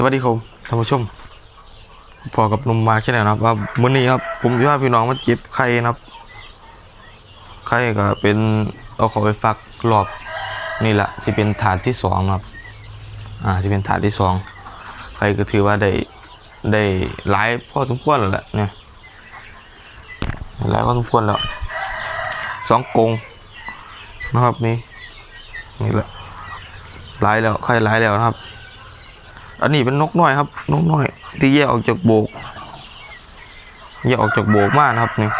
สวัสดีครับท่านผู้ชมพอกับหนมมาแค่ไหนนะครับว่ามื้อนี้ครับ ผมจะพาพี่น้องมาเก็บไข่นะครับไข่ก็เป็นเอาขอไปฟักรอบนี่แหละที่เป็นถาดที่สองนะครับ อ่าที่เป็นถาดที่สองไข่ก็ถือว่าได้ได้หลายพอสมควรแล้วแหละเนี่ยหลายพอสมควรแล้วสองกรงนะครับนี่นี่แหละหลายแล้วไข่หลายแล้วนะครับ อันนี้เป็นนกน้อยครับ นกน้อย ที่แยกออกจากโบกแยกออกจากโบกมากนะครับเนี่ย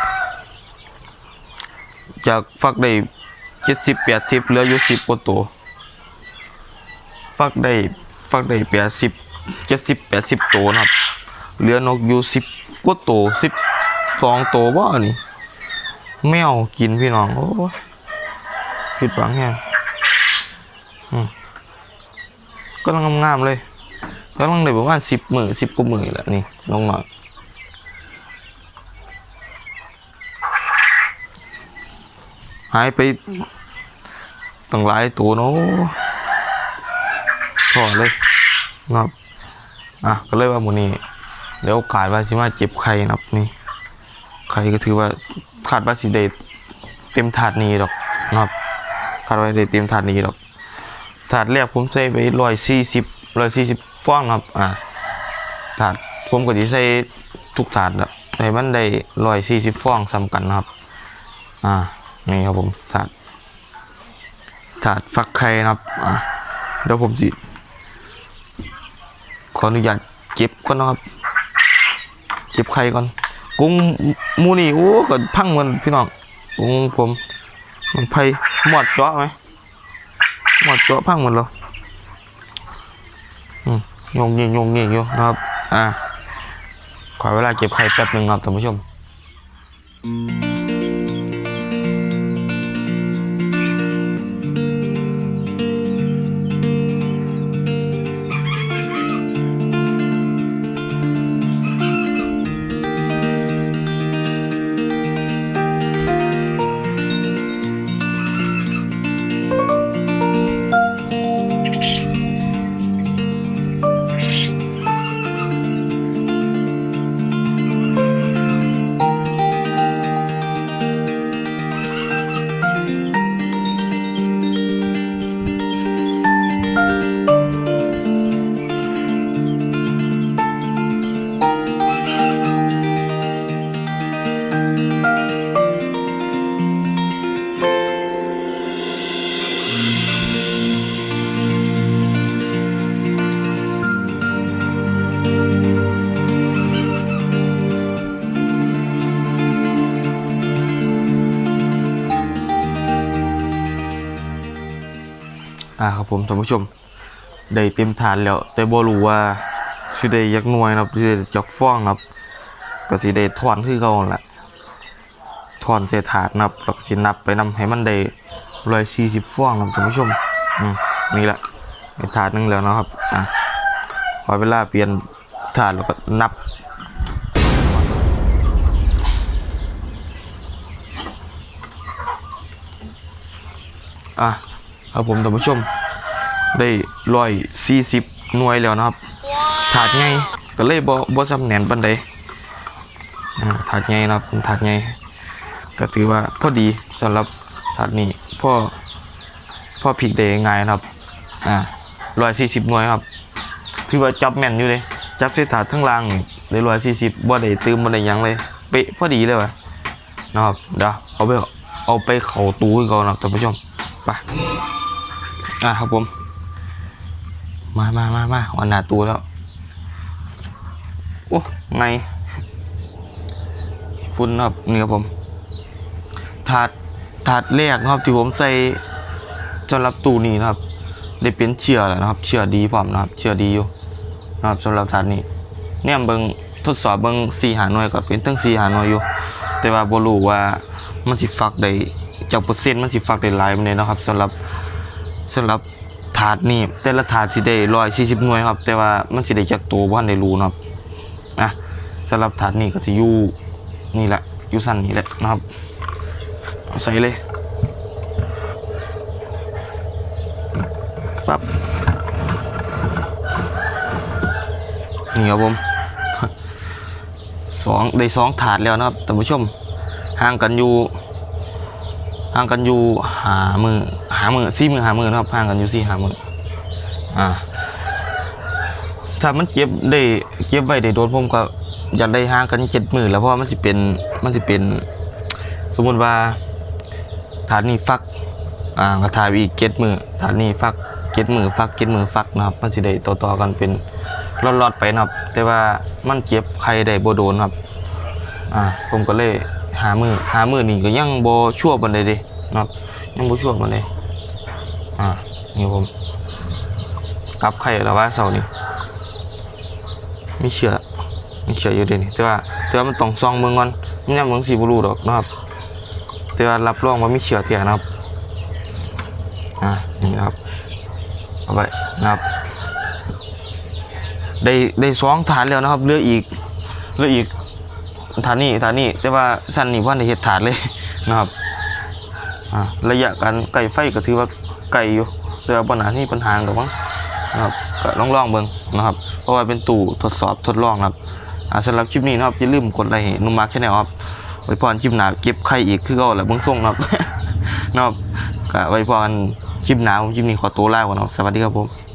จากฟักได้เจ็ดสิบแปดสิบเหลืออยู่สิบกว่าตัวฟักได้ฟักได้แปดสิบเจ็ดสิบแปดสิบตัวนะครับ เหลือนกอยู่สิบกว่าตัวสิบสองตัวว่านี่แมวกินพี่น้องโอ้ผิดหวังแฮงอืมก็ต้องงามๆเลย กำลังได้ประมาณสิบหมื่นสิบกว่าหมื่นแหละนี่น้องหน่อยหายไปตั้งหลายตัวเนาะถอดเลยนะครับอะก็เลยว่าหมูนี้เดี๋ยวโอกาสว่าสิมาเจ็บไข่นะครับนี่ไข่ก็ถือว่าขาดว่าสิได้เต็มถาดนี้ดอกนะครับขาดว่าได้เต็มถาดนี้ดอกถาดแรกผมใส่ไปร้อยสี่สิบร้อยสี่สิบ ฟองครับ อ่าถาดผมก็จะใส่ทุกถาดละให้มันได้ร้อยสี่สิบฟองซ้ำกันนะครับ อ่า นี่ครับผมถาด ถาดฟักไข่นะครับ อ่าเดี๋ยวผมสิขออนุญาตเก็บก่อนนะครับ เก็บไข่ก่อน กุ้งมูนี่โอ้ก็พังเหมันพี่น้องกุ้งผม มันไผ่หมอดเจาะไหมหมดตัวพังหมดแล้วอื ยงงเงียงงเงียอยู่นะครับ อ่าขอเวลาเก็บไข่แป๊บหนึ่งครับท่านผู้ชม อ่าครับผมท่านผู้ชมได้เต็มฐานแล้ว แต่บ่รู้ว่าสิได้ยักหน่วยนะครับสิได้จักฟ้องนะครับก็สิได้ถอนคือเก่าแหละถอนเศษถาดนะครับแล้วก็สินับไปนำให้มันได้140ฟองนะครับท่านผู้ชมอืมนี่แหละในถาดหนึงแล้วนะครับอะขอเวลาเปลี่ยนถาดแล้วก็นับอะ ครับผมท่านผู้ชม ได้ร้อยสี่สิบหน่วยแล้วนะครับ ถาดไงก็เลยบ่บ่ซ้ำแหนนปันใดอ่าถาดไงนะครับเป็นถาดไงก็ถือว่าพอดีสำหรับถาดนี้พ่อพ่อพริกได้ง่ายนะครับอ่าร้อยสี่สิบหน่วยครับถือว่าจับแม่นอยู่เลยจับใส่ถาดทั้งล่างนี่ได้ร้อยสี่สิบบ่ได้ตืมบ่ได้หยังเลยเป๊ะพอดีเลยวะนะครับเดี๋ยวเอาไปเอาไปเข้าตู้ก่อนนะครับท่านผู้ชมไป อะครับผม มามามามาวันหนาตัวแล้ว โอ้ไงฝุ่นครับนี่ครับผม ถาด ถาดแรกนะครับที่ผมใส่สำหรับตู้นี้นะครับ ได้เป็นเชื่อแล้วนะครับ เชื่อดีพร้อมนะครับ เชื่อดีอยู่นะครับสำหรับถาดนี้เนี่ยเบิงทดสอบเบิงสี่หาหน่วยก็เป็นตั้งสี่หาหน่วยอยู่ แต่ว่าบ่รู้ว่ามันสิฟักได้จากเปอร์เซ็นต์มันสิฟักได้หลายปานใดเนะครับสำหรับ สำหรับถาดนี่แต่ละถาดสิได้140หน่วยครับ แต่ว่ามันสิได้จักตัวบ่ทันได้รู้นะครับอะสำหรับถาดนี้ก็สิอยู่นี่แหละอยู่สั้นนี่แหละนะครับใส่เลยปั๊บนี่ครับผมสองได้สองถาดแล้วนะครับท่านผู้ชมห่างกันอยู่ ห่างกันอยู่หามือหามือสี่มือหามือนะครับห่างกันอยู่สี่หามืออ่าถ้ามันเก็บได้เก็บไว้ได้โดนผมก็อยากได้ห่างกันเจ็ดมือแล้วเพราะมันสิเป็นมันสิเป็น สมมติว่าถาดนี้ฟักอ่าก็ถ่ายอีกเจ็ดมือถาดนี้ฟักเจ็ดมือฟักเจ็ดมือฟักนะครับ มันสิได้ต่อๆกันเป็นรอดๆไปนะครับ แต่ว่ามันเก็บใครได้บ่โดนครับ อ่าผมก็เลย หามือหามือนี่ก็ยังบ่ชั่วปานใดเด้นะครับยังบ่ชั่วปานใดอ่านี่ผมกลับไข่แล้วว่าเสานี้มีเชื่อมีเชื่ออยู่เด้นี่แต่ว่าแต่ว่ามันต้องซองเบิ่งก่อนมันยังเบิ่งสิบ่รู้ดอกนะครับแต่ว่ารับรองว่ามีเชื่อเที่ยนะครับอ่านี่นะครับเอาไปนะครับได้ได้สองฐานแล้วนะครับเหลืออีกเหลืออีก ฐานนี้ฐานนี้แต่ว่าสั้นนี่ว่าในเห็ดฐานเลยนะครับระยะการไก่ไฟก็ถือว่าไก่อยู่แต่ว่าปัญหาที่ปัญหาดอกมั้งนะครับก็ลองลองเบิ่งนะครับ เพราะว่าเป็นตู้ทดสอบทดลองนะครับสำหรับคลิปนี้นะครับอย่าลืมกดไลค์นุ่มมาร์คชาแนลครับไว้พรคลิปหนาเก็บไข่อีกคือก่าแหละเบิ่งส่งนะครับนะครับก็ไว้พรคลิปหนาผมคลิปนี้ขอตัวลาก่อนนะครับสวัสดีครับผม